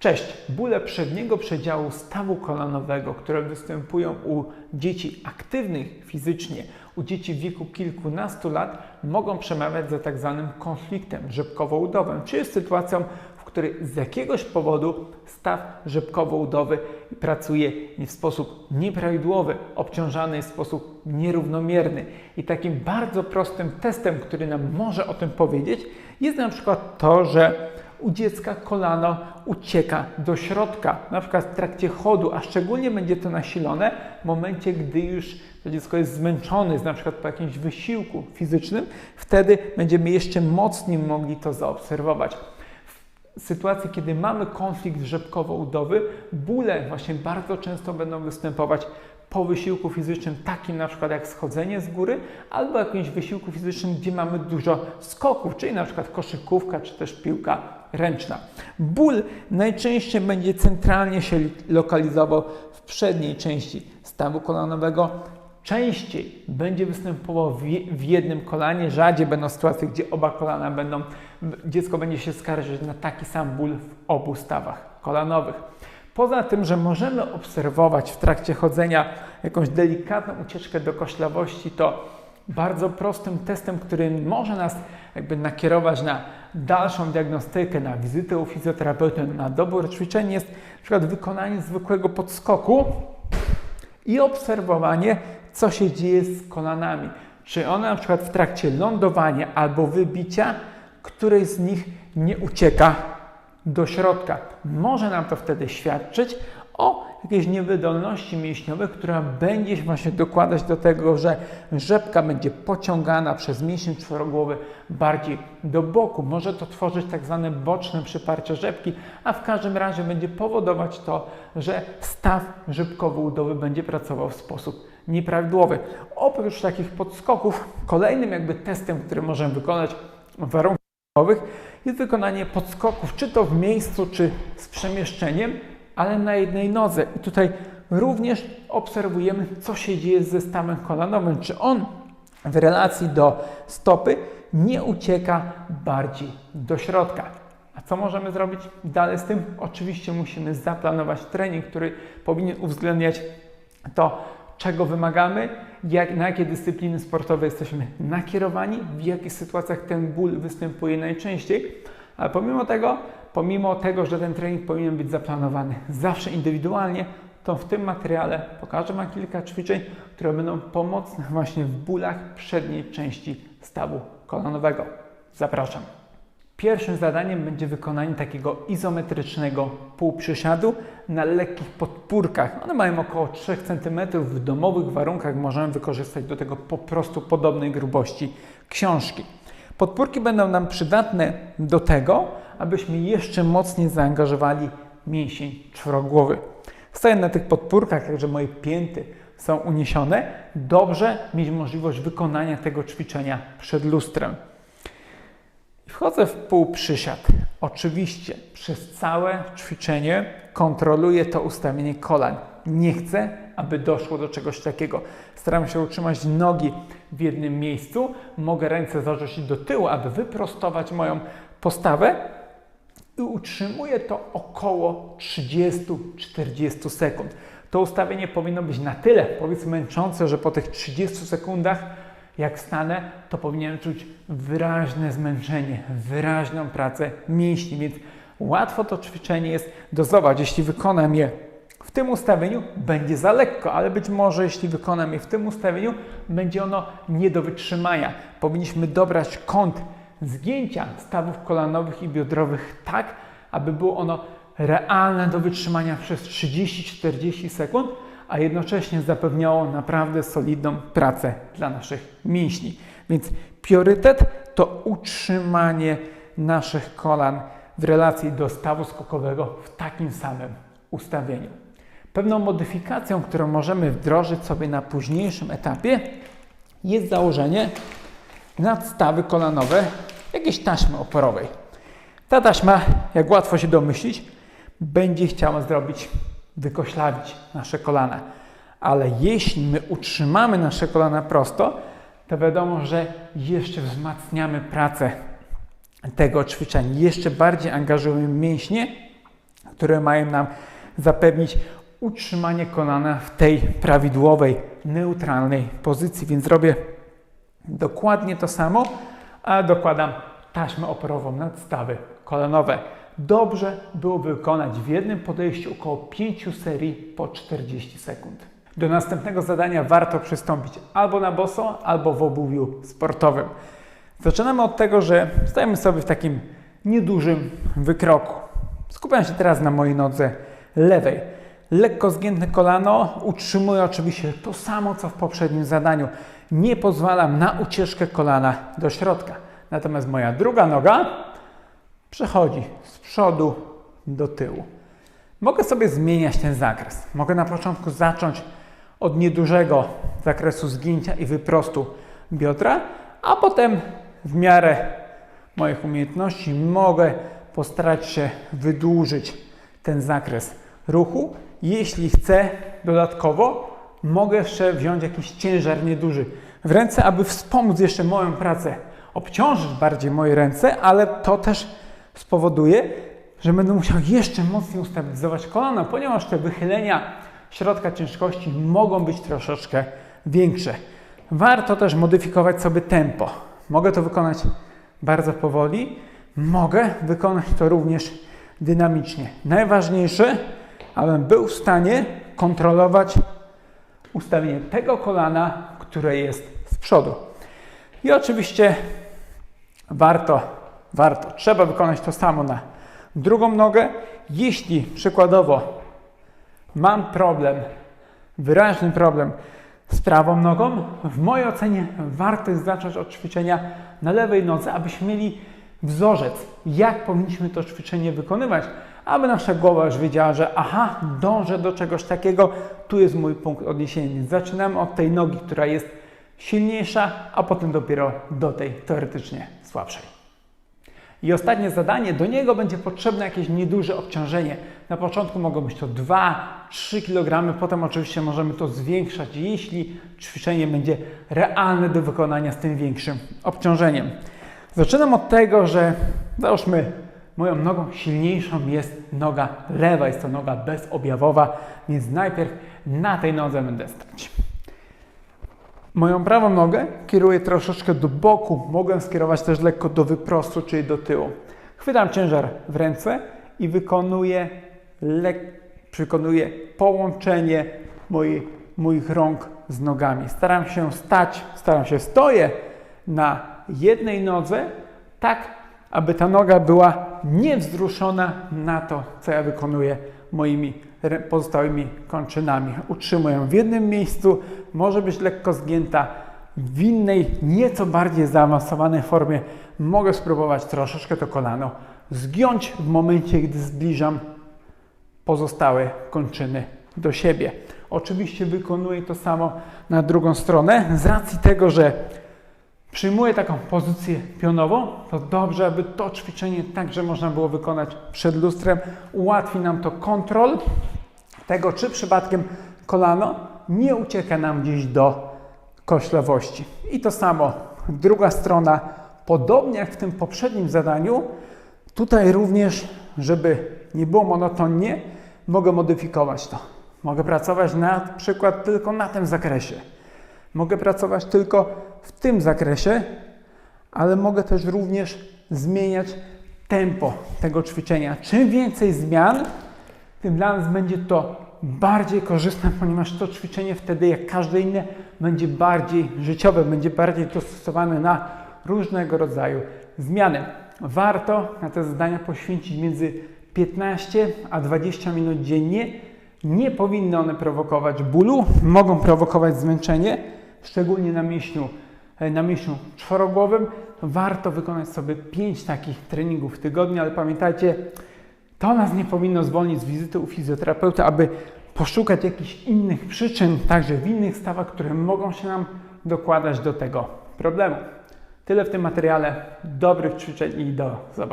Cześć! Bóle przedniego przedziału stawu kolanowego, które występują u dzieci aktywnych fizycznie, u dzieci w wieku kilkunastu lat, mogą przemawiać za tak zwanym konfliktem rzepkowo-udowym, czyli sytuacją, w której z jakiegoś powodu staw rzepkowo-udowy pracuje w sposób nieprawidłowy, obciążany jest w sposób nierównomierny. I takim bardzo prostym testem, który nam może o tym powiedzieć, jest na przykład to, że u dziecka kolano ucieka do środka, na przykład w trakcie chodu, a szczególnie będzie to nasilone w momencie, gdy już to dziecko jest zmęczone, jest na przykład po jakimś wysiłku fizycznym, wtedy będziemy jeszcze mocniej mogli to zaobserwować. W sytuacji, kiedy mamy konflikt rzepkowo-udowy, bóle właśnie bardzo często będą występować po wysiłku fizycznym, takim na przykład jak schodzenie z góry, albo jakimś wysiłku fizycznym, gdzie mamy dużo skoków, czyli na przykład koszykówka, czy też piłka ręczna. Ból najczęściej będzie centralnie się lokalizował w przedniej części stawu kolanowego. Częściej będzie występował w jednym kolanie, rzadziej będą sytuacje, gdzie oba kolana będą, dziecko będzie się skarżyć na taki sam ból w obu stawach kolanowych. Poza tym, że możemy obserwować w trakcie chodzenia jakąś delikatną ucieczkę do koślawości, to bardzo prostym testem, który może nas jakby nakierować na dalszą diagnostykę, na wizytę u fizjoterapeuty, na dobór ćwiczeń jest na przykład wykonanie zwykłego podskoku i obserwowanie, co się dzieje z kolanami. Czy one na przykład w trakcie lądowania albo wybicia, której z nich nie ucieka do środka. Może nam to wtedy świadczyć o jakiejś niewydolności mięśniowej, która będzie się właśnie dokładać do tego, że rzepka będzie pociągana przez mięsień czworogłowy bardziej do boku. Może to tworzyć tak zwane boczne przyparcie rzepki, a w każdym razie będzie powodować to, że staw rzepkowo-udowy będzie pracował w sposób nieprawidłowy. Oprócz takich podskoków, kolejnym jakby testem, który możemy wykonać w warunkach jest wykonanie podskoków, czy to w miejscu, czy z przemieszczeniem, ale na jednej nodze. I tutaj również obserwujemy, co się dzieje z zestawem kolanowym. Czy on w relacji do stopy nie ucieka bardziej do środka. A co możemy zrobić dalej z tym? Oczywiście musimy zaplanować trening, który powinien uwzględniać to, czego wymagamy, jak, na jakie dyscypliny sportowe jesteśmy nakierowani, w jakich sytuacjach ten ból występuje najczęściej. Ale pomimo tego, pomimo tego, że ten trening powinien być zaplanowany zawsze indywidualnie, to w tym materiale pokażę Wam kilka ćwiczeń, które będą pomocne właśnie w bólach przedniej części stawu kolanowego. Zapraszam. Pierwszym zadaniem będzie wykonanie takiego izometrycznego półprzysiadu na lekkich podpórkach. One mają około 3 cm. W domowych warunkach możemy wykorzystać do tego po prostu podobnej grubości książki. Podpórki będą nam przydatne do tego, abyśmy jeszcze mocniej zaangażowali mięsień czworogłowy. Stoję na tych podpórkach, także moje pięty są uniesione. Dobrze mieć możliwość wykonania tego ćwiczenia przed lustrem. Wchodzę w półprzysiad. Oczywiście przez całe ćwiczenie kontroluję to ustawienie kolan. Nie chcę, aby doszło do czegoś takiego. Staram się utrzymać nogi w jednym miejscu. Mogę ręce zarzucić do tyłu, aby wyprostować moją postawę i utrzymuję to około 30-40 sekund. To ustawienie powinno być na tyle, powiedzmy, męczące, że po tych 30 sekundach jak wstanę, to powinienem czuć wyraźne zmęczenie, wyraźną pracę mięśni, więc łatwo to ćwiczenie jest dozować. Jeśli wykonam je w tym ustawieniu, będzie za lekko, ale być może jeśli wykonam je w tym ustawieniu, będzie ono nie do wytrzymania. Powinniśmy dobrać kąt zgięcia stawów kolanowych i biodrowych tak, aby było ono realne do wytrzymania przez 30-40 sekund, a jednocześnie zapewniało naprawdę solidną pracę dla naszych mięśni. Więc priorytet to utrzymanie naszych kolan w relacji do stawu skokowego w takim samym ustawieniu. Pewną modyfikacją, którą możemy wdrożyć sobie na późniejszym etapie, jest założenie nadstawy kolanowe jakiejś taśmy oporowej. Ta taśma, jak łatwo się domyślić, będzie chciała zrobić wykoślawić nasze kolana. Ale jeśli my utrzymamy nasze kolana prosto, to wiadomo, że jeszcze wzmacniamy pracę tego ćwiczenia, jeszcze bardziej angażujemy mięśnie które mają nam zapewnić utrzymanie kolana w tej prawidłowej, neutralnej pozycji. Więc robię dokładnie to samo, a dokładam taśmę oporową nad stawy kolanowe. Dobrze było wykonać w jednym podejściu około 5 serii po 40 sekund. Do następnego zadania warto przystąpić albo na boso, albo w obuwiu sportowym. Zaczynamy od tego, że stajemy sobie w takim niedużym wykroku. Skupiam się teraz na mojej nodze lewej. Lekko zgięte kolano, utrzymuję oczywiście to samo co w poprzednim zadaniu. Nie pozwalam na ucieczkę kolana do środka. Natomiast moja druga noga przechodzi z przodu do tyłu. Mogę sobie zmieniać ten zakres. Mogę na początku zacząć od niedużego zakresu zgięcia i wyprostu biodra, a potem w miarę moich umiejętności mogę postarać się wydłużyć ten zakres ruchu. Jeśli chcę dodatkowo, mogę jeszcze wziąć jakiś ciężar nieduży w ręce, aby wspomóc jeszcze moją pracę, obciążyć bardziej moje ręce, ale to też spowoduje, że będę musiał jeszcze mocniej ustabilizować kolana, ponieważ te wychylenia środka ciężkości mogą być troszeczkę większe. Warto też modyfikować sobie tempo. Mogę to wykonać bardzo powoli, mogę wykonać to również dynamicznie. Najważniejsze, abym był w stanie kontrolować ustawienie tego kolana, które jest z przodu. I oczywiście warto, warto, trzeba wykonać to samo na drugą nogę. Jeśli przykładowo mam problem, wyraźny problem z prawą nogą, w mojej ocenie warto jest zacząć od ćwiczenia na lewej nodze, abyśmy mieli wzorzec, jak powinniśmy to ćwiczenie wykonywać, aby nasza głowa już wiedziała, że aha, dążę do czegoś takiego, tu jest mój punkt odniesienia. Więc zaczynamy od tej nogi, która jest silniejsza, a potem dopiero do tej teoretycznie słabszej. I ostatnie zadanie, do niego będzie potrzebne jakieś nieduże obciążenie. Na początku mogą być to 2-3 kg, potem oczywiście możemy to zwiększać, jeśli ćwiczenie będzie realne do wykonania z tym większym obciążeniem. Zaczynam od tego, że załóżmy moją nogą silniejszą jest noga lewa, jest to noga bezobjawowa, więc najpierw na tej nodze będę stać. Moją prawą nogę kieruję troszeczkę do boku, mogę skierować też lekko do wyprostu, czyli do tyłu. Chwytam ciężar w ręce i wykonuję, wykonuję połączenie moich rąk z nogami. Staram się stać, staram się stoję na jednej nodze, tak aby ta noga była niewzruszona na to, co ja wykonuję moimi pozostałymi kończynami. Utrzymuję w jednym miejscu, może być lekko zgięta. W innej, nieco bardziej zaawansowanej formie mogę spróbować troszeczkę to kolano zgiąć w momencie, gdy zbliżam pozostałe kończyny do siebie. Oczywiście wykonuję to samo na drugą stronę, z racji tego, że przyjmuję taką pozycję pionową, to dobrze, aby to ćwiczenie także można było wykonać przed lustrem. Ułatwi nam to kontrol tego, czy przypadkiem kolano nie ucieka nam gdzieś do koślawości. I to samo druga strona, podobnie jak w tym poprzednim zadaniu, tutaj również, żeby nie było monotonnie, mogę modyfikować to. Mogę pracować na przykład tylko na tym zakresie. Mogę pracować tylko w tym zakresie, ale mogę też również zmieniać tempo tego ćwiczenia. Czym więcej zmian, tym dla nas będzie to bardziej korzystne, ponieważ to ćwiczenie wtedy, jak każde inne, będzie bardziej życiowe, będzie bardziej dostosowane na różnego rodzaju zmiany. Warto na te zadania poświęcić między 15 a 20 minut dziennie. Nie powinny one prowokować bólu, mogą prowokować zmęczenie, szczególnie na mięśniu, na mięśniu czworogłowym. Warto wykonać sobie 5 takich treningów w tygodniu, ale pamiętajcie, to nas nie powinno zwolnić z wizyty u fizjoterapeuty, aby poszukać jakichś innych przyczyn, także w innych stawach, które mogą się nam dokładać do tego problemu. Tyle w tym materiale. Dobrych ćwiczeń i do zobaczenia.